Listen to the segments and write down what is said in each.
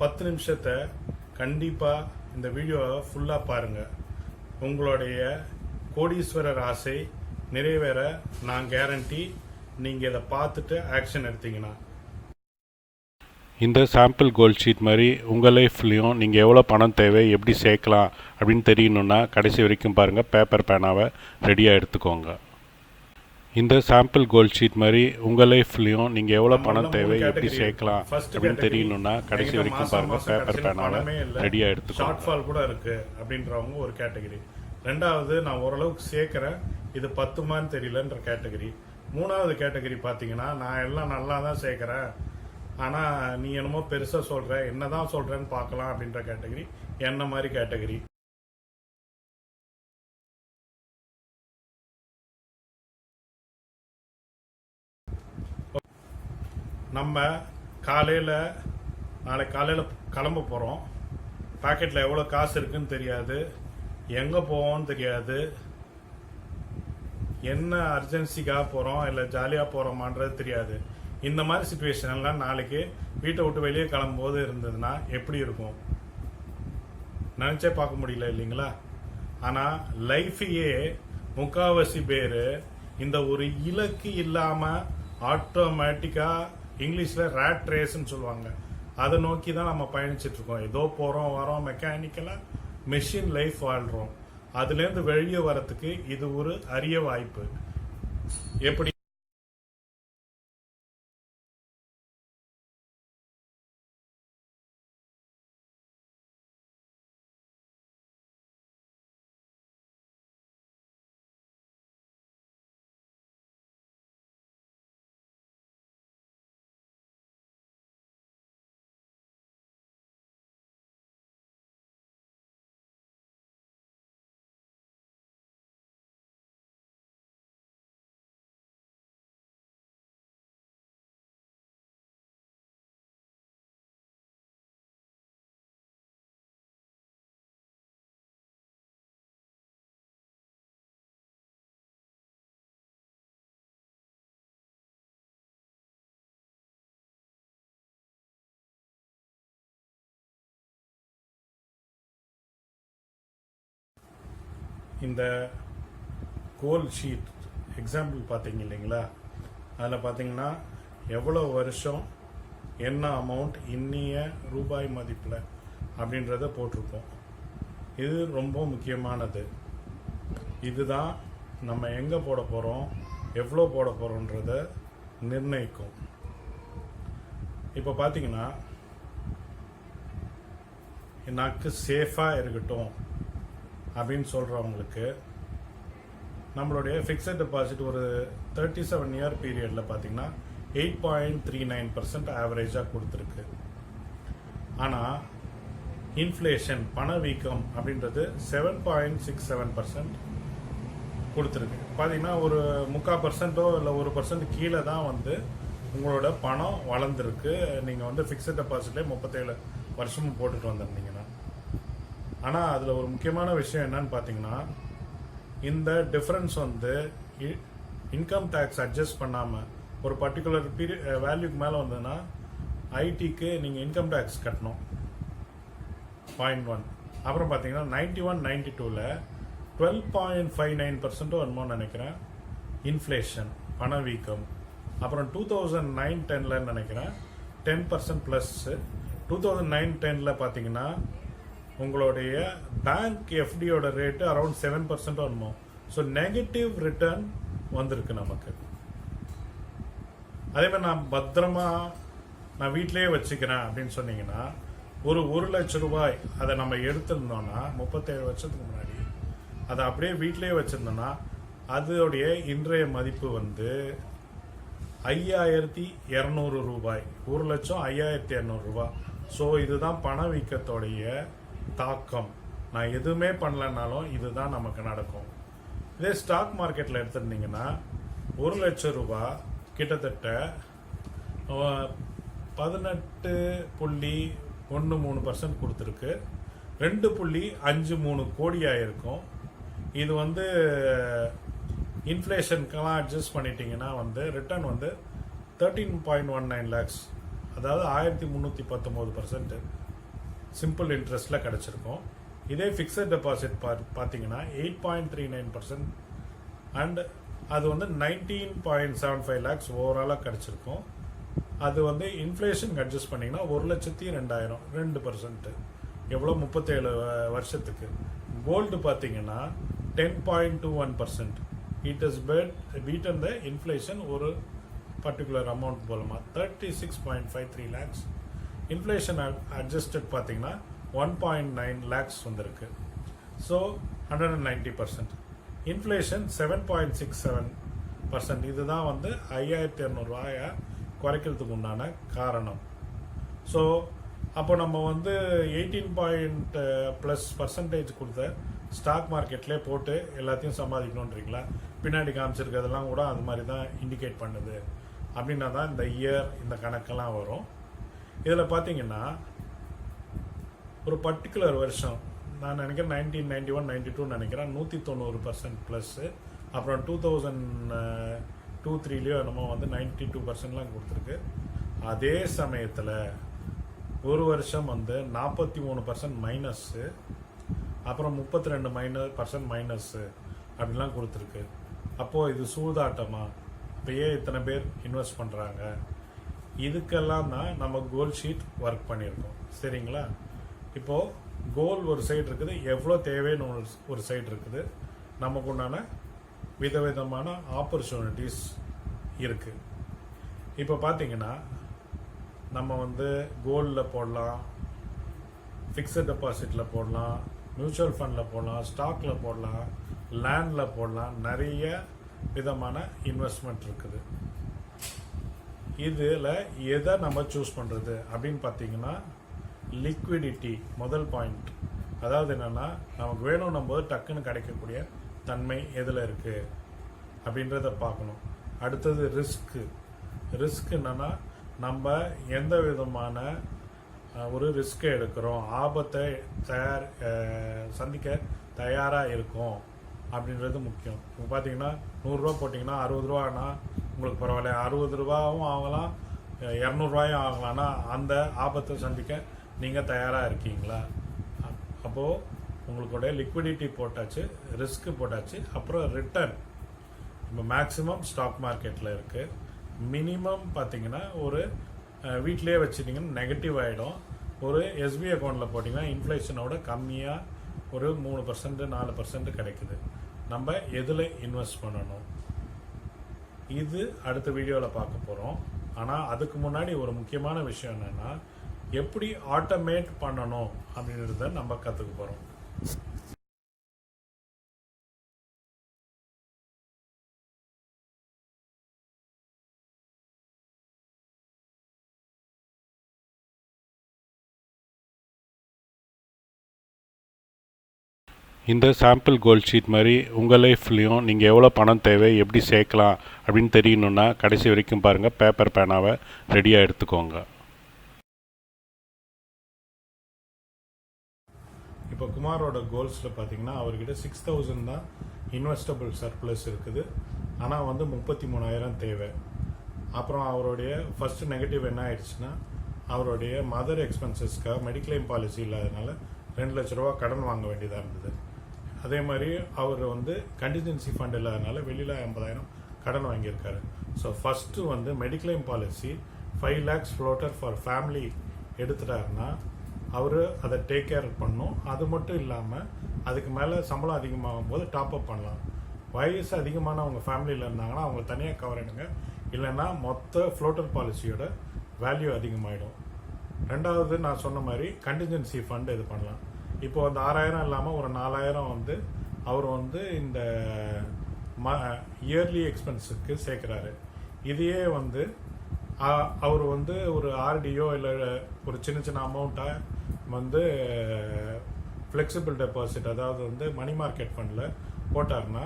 பத்து நிமிஷத்தை கண்டிப்பாக இந்த வீடியோவை ஃபுல்லாக பாருங்கள் உங்களுடைய கோடீஸ்வரர் ஆசை நிறைவேற நான் கேரண்டி நீங்கள் இதை பார்த்துட்டு ஆக்ஷன் எடுத்தீங்கன்னா. இந்த சாம்பிள் கோல்ட் ஷீட் மாதிரி உங்கள் லைஃப்லேயும் நீங்கள் எவ்வளோ பணம் தேவை எப்படி சேர்க்கலாம் அப்படின்னு தெரியணுன்னா கடைசி வரைக்கும் பாருங்கள் பேப்பர் பேனாவை ரெடியாக எடுத்துக்கோங்க. இந்த சாம்பிள் கோல்ட் ஷீட் மாதிரி உங்கள் லைஃப்லேயும் நீங்கள் எவ்வளோ பணம் தேவை எப்படி சேர்க்கலாம் அப்படின்னு தெரியணுன்னா கடைசி வரைக்கும் பாருங்கள் பேப்பர் இல்ல. ரெடியாக ஷார்ட் எடுத்துக்கோங்க. ஃபால் கூட இருக்கு அப்படின்றவங்க ஒரு கேட்டகரி ரெண்டாவது நான் ஓரளவுக்கு சேர்க்கிறேன். இது பத்துமான்னு தெரியலன்ற கேட்டகரி மூணாவது கேட்டகரி பார்த்தீங்கன்னா நான் எல்லாம் நல்லா தான் சேர்க்கிறேன். ஆனால் நீ என்னமோ பெருசாக சொல்கிற என்ன தான் சொல்கிறேன்னு பார்க்கலாம் அப்படின்ற கேட்டகரி என்ன மாதிரி கேட்டகரி நம்ம காலையில் நாளைக்கு காலையில் கிளம்ப போகிறோம் பாக்கெட்டில் எவ்வளோ காசு இருக்குன்னு தெரியாது. எங்கே போவோம்னு தெரியாது. என்ன அர்ஜென்சிக்காக போகிறோம் இல்லை ஜாலியாக போகிறோமான்றது தெரியாது. இந்த மாதிரி சுச்சுவேஷன் எல்லாம் நாளைக்கு வீட்டை விட்டு வெளியே கிளம்பும்போது இருந்ததுன்னா எப்படி இருக்கும்? நினச்சே பார்க்க முடியல இல்லைங்களா? ஆனால் லைஃபையே முக்காவாசி பேர் இந்த ஒரு இலக்கு இல்லாமல் ஆட்டோமேட்டிக்காக இங்கிலீஷில் ரேட் ரேஸ்ன்னு சொல்லுவாங்க. அதை நோக்கி தான் நம்ம பயணிச்சிட்ருக்கோம். ஏதோ போகிறோம் வரோம் மெக்கானிக்கலாக மெஷின் லைஃப் வாழ்கிறோம் அதுலேருந்து வெளியே வரத்துக்கு இது ஒரு அரிய வாய்ப்பு. எப்படி இந்த கோல் ஷீட் எக்ஸாம்பிள் பார்த்தீங்க இல்லைங்களா? அதில் பார்த்தீங்கன்னா எவ்வளோ வருஷம் என்ன அமௌண்ட் இன்னிய ரூபாய் மதிப்பில் அப்படின்றத போட்டிருப்போம். இது ரொம்ப முக்கியமானது. இதுதான் நம்ம எங்கே போட போகிறோம் எவ்வளோ போட போகிறோன்றத நிர்ணயிக்கும். இப்போ பார்த்தீங்கன்னா எனக்கு சேஃபாக இருக்கட்டும். அப்படின்னு சொல்கிறவங்களுக்கு நம்மளுடைய ஃபிக்ஸட் டெபாசிட் ஒரு தேர்ட்டி செவன் இயர் பீரியடில் பார்த்தீங்கன்னா eight point three nine percent ஆவரேஜாக கொடுத்துருக்கு ஆனால் இன்ஃப்ளேஷன் பணவீக்கம் அப்படின்றது seven point six seven percent கொடுத்துருக்கு. பார்த்தீங்கன்னா ஒரு முக்கால் பர்சன்ட்டோ இல்லை ஒரு பர்சன்ட் கீழே தான் வந்து உங்களோட பணம் வளர்ந்துருக்கு. நீங்கள் வந்து ஃபிக்ஸட் டெபாசிட்லேயே முப்பத்தேழு வருஷமும் போட்டுட்டு வந்திருந்தீங்கன்னா. ஆனால் அதில் ஒரு முக்கியமான விஷயம் என்னன்னு பார்த்தீங்கன்னா இந்த டிஃப்ரென்ஸ் வந்து இன்கம் டேக்ஸ் அட்ஜஸ்ட் பண்ணாமல் ஒரு பர்டிகுலர் பீரியட் வேல்யூக்கு மேலே வந்ததுன்னா ஐடிக்கு நீங்கள் இன்கம் டேக்ஸ் கட்டணும். பாயிண்ட் ஒன் அப்புறம் பார்த்தீங்கன்னா நைன்டி ஒன் நைன்டி டூவில் டுவெல் பாயிண்ட் ஃபைவ் நைன் பர்சன்ட்டோ என்னமோ நினைக்கிறேன். இன்ஃப்ளேஷன் பணவீக்கம். அப்புறம் டூ தௌசண்ட் நைன் டென்னில் நினைக்கிறேன். Ten percent plus two thousand nine டெனில் பார்த்தீங்கன்னா உங்களுடைய பேங்க் எஃப்டியோட ரேட்டு அரௌண்ட் செவன் பர்சன்ட் வரணும் ஸோ நெகட்டிவ் ரிட்டர்ன் வந்திருக்கு நமக்கு. அதே மாதிரி நான் பத்திரமா நான் வீட்டிலேயே வச்சுக்கிறேன் அப்படின்னு சொன்னீங்கன்னா ஒரு ஒரு லட்ச ரூபாய் அதை நம்ம எடுத்திருந்தோம்னா முப்பத்தேழு வருஷத்துக்கு முன்னாடி அதை அப்படியே வீட்டிலேயே வச்சிருந்தோம்னா அதோடைய இன்றைய மதிப்பு வந்து ஐயாயிரத்தி இரநூறு ரூபாய். ஒரு லட்சம் ஐயாயிரத்தி இரநூறுபா ஸோ இதுதான் பணவீக்கத்தோடைய தாக்கம். நான் எதுவுமே பண்ணலனாலும் இதுதான் நமக்கு நடக்கும். இதே ஸ்டாக் மார்க்கெட்டில் எடுத்துருந்தீங்கன்னா ஒரு லட்சம் ரூபாய் கிட்டத்தட்ட பதினெட்டு புள்ளி ஒன்று மூணு பர்சன்ட் கொடுத்துருக்கு. ரெண்டு புள்ளி அஞ்சு மூணு கோடியாக இருக்கும் இது வந்து இன்ஃப்ளேஷனுக்கெல்லாம் அட்ஜஸ்ட் பண்ணிட்டீங்கன்னா வந்து ரிட்டர்ன் வந்து thirteen point one nine lakhs அதாவது ஆயிரத்தி முந்நூற்றி பத்தொம்போது பர்சன்ட்டு சிம்பிள் இன்ட்ரெஸ்ட்டில் கிடச்சிருக்கும். இதே ஃபிக்ஸட் டெபாசிட் பா பார்த்தீங்கன்னா eight point three nine percent and அது வந்து nineteen point seven five lakhs ஓவராலாக கிடச்சிருக்கும். அது வந்து இன்ஃப்ளேஷன் அட்ஜஸ்ட் பண்ணிங்கன்னா ஒரு லட்சத்தி ரெண்டாயிரம் ரெண்டு பர்சன்ட்டு எவ்வளோ? முப்பத்தேழு வ- வருஷத்துக்கு. கோல்டு பார்த்தீங்கன்னா ten point two one percent it is bet beaten the inflation ஒரு பர்டிகுலர் அமௌண்ட் மூலமாக thirty six point five three lakhs inflation adjusted பார்த்தீங்கன்னா ஒன் பாயிண்ட் நைன் லேக்ஸ் வந்திருக்கு. So hundred and ninety percent inflation seven point six seven percent இதுதான் வந்து ஐயாயிரத்தி இரநூறுவாயை குறைக்கிறதுக்கு உண்டான காரணம். ஸோ அப்போ நம்ம வந்து எயிட்டீன் பாயிண்ட் ப்ளஸ் பர்சன்டேஜ் கொடுத்த ஸ்டாக் மார்க்கெட்லேயே போட்டு எல்லாத்தையும் சம்பாதிக்கணுன்றீங்களா? பின்னாடி காமிச்சிருக்கிறதெல்லாம் கூட அது மாதிரி தான் இண்டிகேட் பண்ணுது. அப்படின்னா தான் இந்த இயர் இந்த கணக்கெல்லாம் வரும். இதில் பார்த்தீங்கன்னா ஒரு பர்டிகுலர் வருஷம் நான் நினைக்கிறேன் nineteen ninety one ninety two நினைக்கிறேன். நூற்றி தொண்ணூறு பர்சன்ட் ப்ளஸ்ஸு அப்புறம் டூ தௌசண்ட் டூ த்ரீலேயோ நம்ம வந்து நைன்டி டூ பர்சன்ட்லாம் கொடுத்துருக்கு. அதே சமயத்தில் ஒரு வருஷம் வந்து நாற்பத்தி மூணு பர்சன்ட் மைனஸ்ஸு அப்புறம் முப்பத்தி ரெண்டு மைனஸ் பர்சன்ட் மைனஸ்ஸு அப்படிலாம் கொடுத்துருக்கு. அப்போது இது சூதாட்டமா? இப்போ ஏன் இத்தனை பேர் இன்வெஸ்ட் பண்ணுறாங்க இதுக்கெல்லாம் தான் நம்ம கோல் ஷீட் ஒர்க் பண்ணியிருக்கோம். சரிங்களா? இப்போது கோல் ஒரு சைடு இருக்குது எவ்வளோ தேவைன்னு ஒரு ஒரு சைடு இருக்குது. நமக்கு உண்டான விதவிதமான ஆப்பர்ச்சுனிட்டிஸ் இருக்குது இப்போ பார்த்தீங்கன்னா நம்ம வந்து கோல்டில் போடலாம் ஃபிக்ஸட் டெபாசிட்டில் போடலாம் மியூச்சுவல் ஃபண்டில் போடலாம் ஸ்டாக்கில் போடலாம் லேண்டில் போடலாம் நிறைய விதமான இன்வெஸ்ட்மெண்ட் இருக்குது. இதில் எதை நம்ம சூஸ் பண்ணுறது அப்படின்னு பார்த்தீங்கன்னா லிக்விடிட்டி முதல் பாயிண்ட் அதாவது என்னென்னா நமக்கு வேணும்னும் போது டக்குன்னு கிடைக்கக்கூடிய தன்மை எதில் இருக்குது அப்படின்றத பார்க்கணும். அடுத்தது ரிஸ்க்கு ரிஸ்க் என்னென்னா நம்ம எந்த விதமான ஒரு ரிஸ்க்கை எடுக்கிறோம்? ஆபத்தை தயார் சந்திக்க தயாராக இருக்கோம்? அப்படின்றது முக்கியம். இப்போ பார்த்தீங்கன்னா நூறுரூவா போட்டிங்கன்னா அறுபது ரூபானா உங்களுக்கு பரவாயில்ல. அறுபது ரூபாவும் ஆகலாம் இரநூறுவாயும் ஆகலாம்னா அந்த ஆபத்தை சந்திக்க நீங்கள் தயாராக இருக்கீங்களா? அப்போது உங்களுடைய லிக்விடிட்டி போட்டாச்சு ரிஸ்க் போட்டாச்சு அப்புறம் ரிட்டர்ன் இப்போ மேக்ஸிமம் ஸ்டாக் மார்க்கெட்டில் இருக்குது மினிமம் பார்த்தீங்கன்னா ஒரு வீட்டிலே வீட்டிலேயே வச்சுட்டிங்கன்னா நெகட்டிவ் ஆகிடும் ஒரு எஸ்பி அக்கௌண்ட்டில் போட்டிங்கன்னா இன்ஃப்ளேஷனோட கம்மியாக ஒரு மூணு பர்சன்ட் நாலு பர்சன்ட் கிடைக்குது. நம்ம எதில் இன்வெஸ்ட் பண்ணணும்? இது அடுத்த வீடியோவில் பார்க்க போகிறோம் ஆனால் அதுக்கு முன்னாடி ஒரு முக்கியமான விஷயம் என்னென்னா எப்படி ஆட்டோமேட் பண்ணணும் அப்படின்றத நம்ம கற்றுக்க போகிறோம் இந்த சாம்பிள் கோல்ட் ஷீட் மாதிரி உங்கள் லைஃப்லேயும் நீங்கள் எவ்வளோ பணம் தேவை எப்படி சேர்க்கலாம் அப்படின்னு தெரியணுன்னா கடைசி வரைக்கும் பாருங்கள் பேப்பர் பேனாவை ரெடியாக எடுத்துக்கோங்க. இப்போ குமாரோட கோல்ஸில் பார்த்தீங்கன்னா அவர்கிட்ட சிக்ஸ் தௌசண்ட் தான் இன்வெஸ்டபிள் சர்ப்ளஸ் இருக்குது. ஆனால் வந்து முப்பத்தி மூணாயிரம் தேவை. அப்புறம் அவருடைய ஃபர்ஸ்ட் நெகட்டிவ் என்ன ஆயிடுச்சுன்னா அவருடைய மதர் எக்ஸ்பென்சஸ்க்காக மெடிக்ளைம் பாலிசி இல்லாதனால ரெண்டு லட்ச ரூபா கடன் வாங்க வேண்டியதாக இருந்தது. அதே மாதிரி அவர் வந்து கண்டிஜென்சி ஃபண்ட் இல்லாதனால வெளியில் ஐம்பதாயிரம் கடன் வாங்கியிருக்காரு. ஸோ ஃபஸ்ட்டு வந்து mediclaim policy five lakhs floater for family எடுத்துட்டாருன்னா அவர் அதை டேக் கேர் பண்ணும். அது மட்டும் இல்லாமல் அதுக்கு மேலே சம்பளம் அதிகமாகும் போது டாப் அப் பண்ணலாம். வயசு அதிகமானவங்க ஃபேமிலியில் இருந்தாங்கன்னா அவங்க தனியாக கவர் எடுங்க. இல்லைன்னா மொத்த ஃப்ளோட்டர் பாலிசியோட வேல்யூ அதிகமாகிடும் ரெண்டாவது நான் சொன்ன மாதிரி கண்டிஜென்சி ஃபண்ட் இது பண்ணலாம். இப்போ அந்த ஆறாயிரம் இல்லாமல் ஒரு நாலாயிரம் வந்து அவர் வந்து இந்த ம இயர்லி எக்ஸ்பென்ஸுக்கு சேர்க்குறாரு. இதையே வந்து அவர் வந்து ஒரு ஆர்டியோ இல்லை ஒரு சின்ன சின்ன அமௌண்ட்டாக வந்து ஃப்ளெக்சிபிள் டெபாசிட் அதாவது வந்து மணி மார்க்கெட் ஃபண்டில் போட்டாருன்னா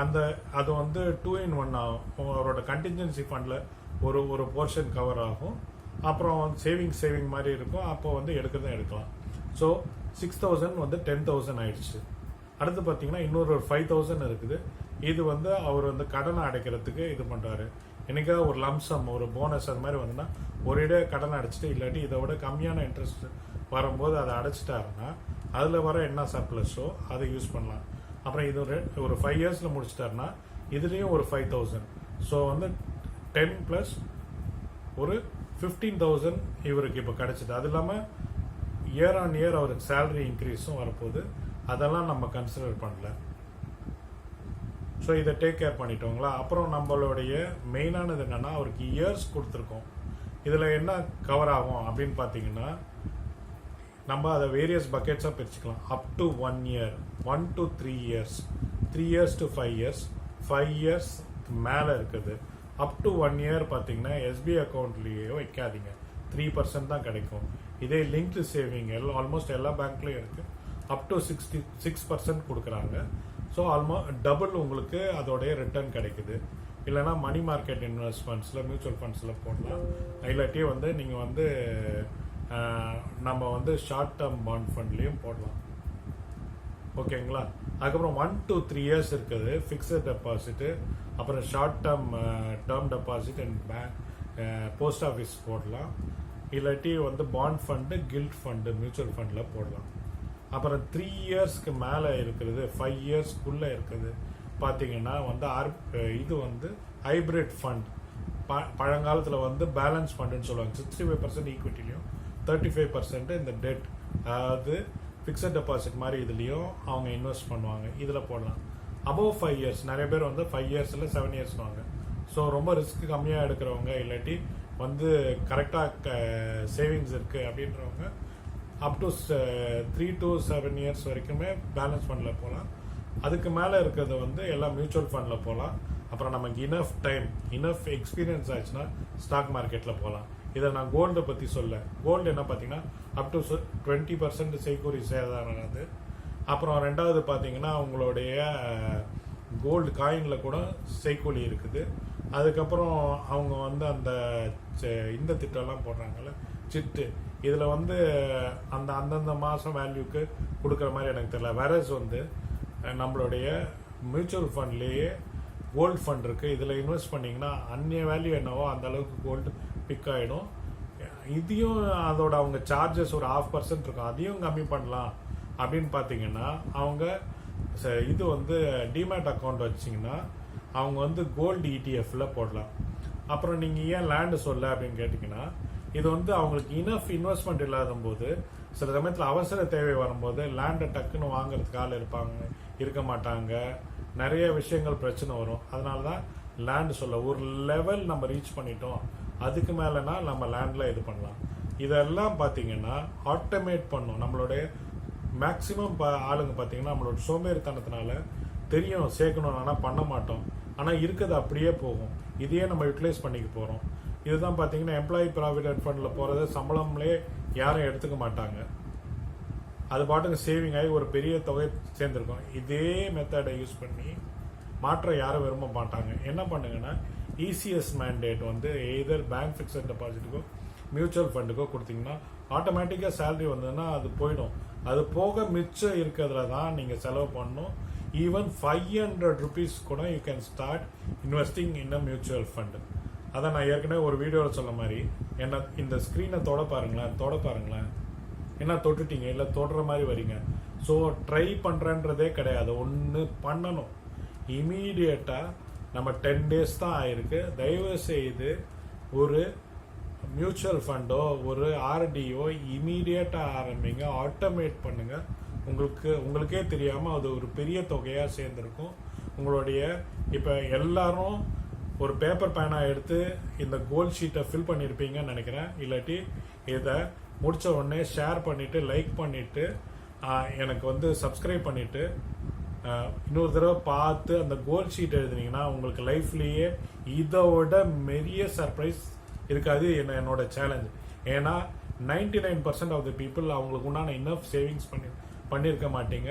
அந்த அது வந்து டூ இன் ஒன் ஆகும். அவரோட கண்டிஞ்சன்சி ஃபண்டில் ஒரு ஒரு போர்ஷன் கவர் ஆகும். அப்புறம் சேவிங் சேவிங் மாதிரி இருக்கும். அப்போ வந்து எடுக்கிறதும் எடுக்கலாம். ஸோ சிக்ஸ் தௌசண்ட் வந்து டென் தௌசண்ட் ஆயிடுச்சு. அடுத்து பார்த்தீங்கன்னா இன்னொரு ஒரு ஃபைவ் தௌசண்ட் இருக்குது. இது வந்து அவர் வந்து கடனை அடைக்கிறதுக்கு இது பண்ணுறாரு என்னைக்காவது ஒரு லம்சம் ஒரு போனஸ் அது மாதிரி வந்துன்னா ஒரு இடையே கடன் அடைச்சிட்டு இல்லாட்டி இதை விட கம்மியான இன்ட்ரெஸ்ட் வரும்போது அதை அடைச்சிட்டாருன்னா அதில் வர என்ன சர்ப்ளஸோ அதை யூஸ் பண்ணலாம். அப்புறம் இது ஒரு ஒரு ஃபைவ் இயர்ஸில் முடிச்சிட்டாருன்னா இதுலேயும் ஒரு ஃபைவ் தௌசண்ட் ஸோ வந்து டென் ப்ளஸ் ஒரு ஃபிஃப்டீன் தௌசண்ட் இவருக்கு இப்போ கிடச்சிது. அது இல்லாமல் இயர் ஆன் இயர் அவருக்கு சேலரி இன்க்ரீஸும் வரப்போகுது. அதெல்லாம் நம்ம கன்சிடர் பண்ணல. ஸோ இதை டேக் கேர் பண்ணிட்டோங்களா? அப்புறம் நம்மளுடைய மெயினானது என்னென்னா அவருக்கு இயர்ஸ் கொடுத்துருக்கோம். இதில் என்ன கவர் ஆகும் அப்படின்னு பார்த்தீங்கன்னா நம்ம அதை வேரியஸ் பக்கெட்ஸாக பிரிச்சுக்கலாம். Up to one year one to three years three years to five years five years மேலே இருக்குது. அப் டு ஒன் இயர் பார்த்தீங்கன்னா எஸ்பிஐ அக்கௌண்ட்லேயே வைக்காதீங்க. த்ரீ பர்சன்ட் தான் கிடைக்கும். இதே லிங்க்டு சேவிங் எல்லாம் ஆல்மோஸ்ட் எல்லா பேங்க்லேயும் இருக்குது up to sixty six percent கொடுக்குறாங்க. ஸோ ஆல்மோ டபுள் உங்களுக்கு அதோடைய ரிட்டர்ன் கிடைக்குது. இல்லைனா மணி மார்க்கெட் இன்வெஸ்ட்மெண்ட்ஸில் மியூச்சுவல் ஃபண்ட்ஸில் போடலாம். இல்லாட்டி வந்து நீங்கள் வந்து நம்ம வந்து ஷார்ட் டேர்ம் பாண்ட் ஃபண்ட்லேயும் போடலாம். ஓகேங்களா? அதுக்கப்புறம் ஒன் டு த்ரீ இயர்ஸ் இருக்குது ஃபிக்ஸட் டெபாசிட்டு அப்புறம் short term term deposit and bank post office போடலாம். இல்லாட்டி வந்து bond fund gilt fund mutual ஃபண்டில் போடலாம். அப்புறம் த்ரீ இயர்ஸ்க்கு மேலே இருக்கிறது ஃபைவ் இயர்ஸ்க்குள்ளே இருக்கிறது பார்த்தீங்கன்னா வந்து ஆர் இது வந்து ஹைப்ரிட் ஃபண்ட் ப பழங்காலத்தில் வந்து பேலன்ஸ் ஃபண்டுன்னு சொல்லுவாங்க. சிக்ஸ்டி ஃபைவ் பர்சன்ட் ஈக்விட்டிலையும் தேர்ட்டி ஃபைவ் பர்சன்ட் இந்த டெட் அதாவது ஃபிக்ஸட் டெபாசிட் மாதிரி இதுலேயும் அவங்க இன்வெஸ்ட் பண்ணுவாங்க. இதில் போடலாம். அபவ் ஃபைவ் இயர்ஸ் நிறைய பேர் வந்து ஃபைவ் இயர்ஸில் செவன் இயர்ஸ் வாங்க. ஸோ ரொம்ப ரிஸ்க் கம்மியாக எடுக்கிறவங்க இல்லாட்டி வந்து கரெக்டாக சேவிங்ஸ் இருக்குது அப்படின்றவங்க up to three to seven years வரைக்குமே பேலன்ஸ் ஃபண்டில் போகலாம் அதுக்கு மேலே இருக்கிறது வந்து எல்லாம் மியூச்சுவல் ஃபண்டில் போகலாம் அப்புறம் நமக்கு இனஃப் டைம் இனஃப் எக்ஸ்பீரியன்ஸ் ஆச்சுன்னா ஸ்டாக் மார்க்கெட்டில் போகலாம் இதை நான் கோல்டை பற்றி சொல்ல கோல்டு என்ன பார்த்தீங்கன்னா அப் டு டுவெண்ட்டி பர்சன்ட் செய்கூறி சேதாரம் அது. அப்புறம் ரெண்டாவது பார்த்தீங்கன்னா உங்களுடைய கோல்டு காயினில் கூட செய்கூலி இருக்குது. அதுக்கப்புறம் அவங்க வந்து அந்த இந்த திட்டம்லாம் போடுறாங்கல்ல? சிட்டு. இதில் வந்து அந்த அந்தந்த மாதம் வேல்யூக்கு கொடுக்குற மாதிரி எனக்கு தெரியல. வேரஸ் வந்து நம்மளுடைய மியூச்சுவல் ஃபண்ட்லேயே கோல்டு ஃபண்ட் இருக்குது இதில் இன்வெஸ்ட் பண்ணிங்கன்னா அந்நிய வேல்யூ என்னவோ அந்த அளவுக்கு கோல்டு பிக் ஆகிடும் இதையும் அதோட அவங்க சார்ஜஸ் ஒரு ஆஃப் பர்சன்ட் இருக்கும். அதையும் கம்மி பண்ணலாம். அப்படின்னு பார்த்தீங்கன்னா அவங்க ச- இது வந்து டிமேட் அக்கௌண்ட் வச்சிங்கன்னா அவங்க வந்து கோல்டு இடிஎஃப்ல போடலாம். அப்புறம் நீங்கள் ஏன் லேண்டு சொல்ல அப்படின்னு கேட்டிங்கன்னா இது வந்து அவங்களுக்கு இனஃப் இன்வெஸ்ட்மெண்ட் இல்லாத போது சில சமயத்தில் அவசர தேவை வரும்போது லேண்டை டக்குன்னு வாங்குறதுக்கு ஆள் இருப்பாங்க இருக்க மாட்டாங்க. நிறைய விஷயங்கள் பிரச்சனை வரும். அதனால தான் லேண்ட் சொல்ல ஒரு லெவல் நம்ம ரீச் பண்ணிட்டோம். அதுக்கு மேலேனா நம்ம லேண்டில் இது பண்ணலாம். இதெல்லாம் பார்த்தீங்கன்னா ஆட்டோமேட் பண்ணும். நம்மளுடைய மேக்ஸிமம் ஆளுங்க பார்த்தீங்கன்னா நம்மளோட சோம்பேறித்தனத்தினால தெரியும் சேர்க்கணும் ஆனால் பண்ண மாட்டோம். ஆனால் இருக்கிறது அப்படியே போகும். இதையே நம்ம யூட்டிலைஸ் பண்ணிக்க போகிறோம் இதுதான் பார்த்தீங்கன்னா எம்ப்ளாயி ப்ராவிடென்ட் ஃபண்டில் போகிறது சம்பளம்லே யாரும் எடுத்துக்க மாட்டாங்க. அது பாட்டுக்கு சேவிங் ஆகி ஒரு பெரிய தொகை சேர்ந்துருக்கும். இதே மெத்தடை யூஸ் பண்ணி மாற்ற யாரும் விரும்ப மாட்டாங்க. என்ன பண்ணுங்கன்னா இசிஎஸ் மேண்டேட் வந்து எதர் பேங்க் ஃபிக்ஸட் டெபாசிட்டுக்கோ மியூச்சுவல் ஃபண்டுக்கோ கொடுத்தீங்கன்னா ஆட்டோமேட்டிக்காக சேலரி வந்ததுன்னா அது போயிடும். அது போக மிச்சம் இருக்கிறதுல தான் நீங்கள் செலவு பண்ணணும். ஈவன் ஃபைவ் ஹண்ட்ரட் ருபீஸ் கூட you can start investing in a mutual fund அதான் நான் ஏற்கனவே ஒரு வீடியோவில் சொன்ன மாதிரி என்ன இந்த ஸ்க்ரீனை தொட பாருங்களேன் தொட பாருங்களேன். என்ன தொட்டுட்டீங்க? இல்லை தொடுற மாதிரி வரீங்க. ஸோ ட்ரை பண்ணுறன்றதே கிடையாது. ஒன்று பண்ணணும். இமீடியட்டாக நம்ம டென் டேஸ் தான் ஆயிருக்கு. தயவு செய்து ஒரு மியூச்சுவல் ஃபண்டோ ஒரு ஆர்டியோ இமீடியட்டாக ஆரம்பிங்க. ஆட்டோமேட் பண்ணுங்கள் உங்களுக்கு உங்களுக்கே தெரியாமல் அது ஒரு பெரிய தொகையாக சேர்ந்துருக்கும். உங்களுடைய இப்போ எல்லாரும் ஒரு பேப்பர் பேனா எடுத்து இந்த கோல் ஷீட்டை ஃபில் பண்ணியிருப்பீங்கன்னு நினைக்கிறேன். இல்லாட்டி இதை முடித்த உடனே ஷேர் பண்ணிவிட்டு லைக் பண்ணிவிட்டு எனக்கு வந்து சப்ஸ்கிரைப் பண்ணிவிட்டு இன்னொரு தடவை பார்த்து அந்த கோல் ஷீட் எழுதுனீங்கன்னா உங்களுக்கு லைஃப்லேயே இதோட பெரிய சர்ப்ரைஸ் இருக்காது என்ன என்னோட சேலஞ்ச் ஏன்னா 99% nine percent of the people அவங்களுக்கு உண்டான இன்னஃப் சேவிங்ஸ் பண்ணி பண்ணியிருக்க மாட்டீங்க.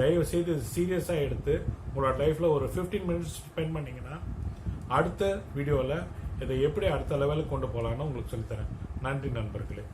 தயவு செய்து சீரியஸாக எடுத்து உங்களோட லைஃப்பில் ஒரு 15 மினிட்ஸ் ஸ்பெண்ட் பண்ணிங்கன்னா அடுத்த வீடியோவில் இதை எப்படி அடுத்த லெவலுக்கு கொண்டு போகலான்னு உங்களுக்கு சொல்லித்தரேன். நன்றி நண்பர்களே.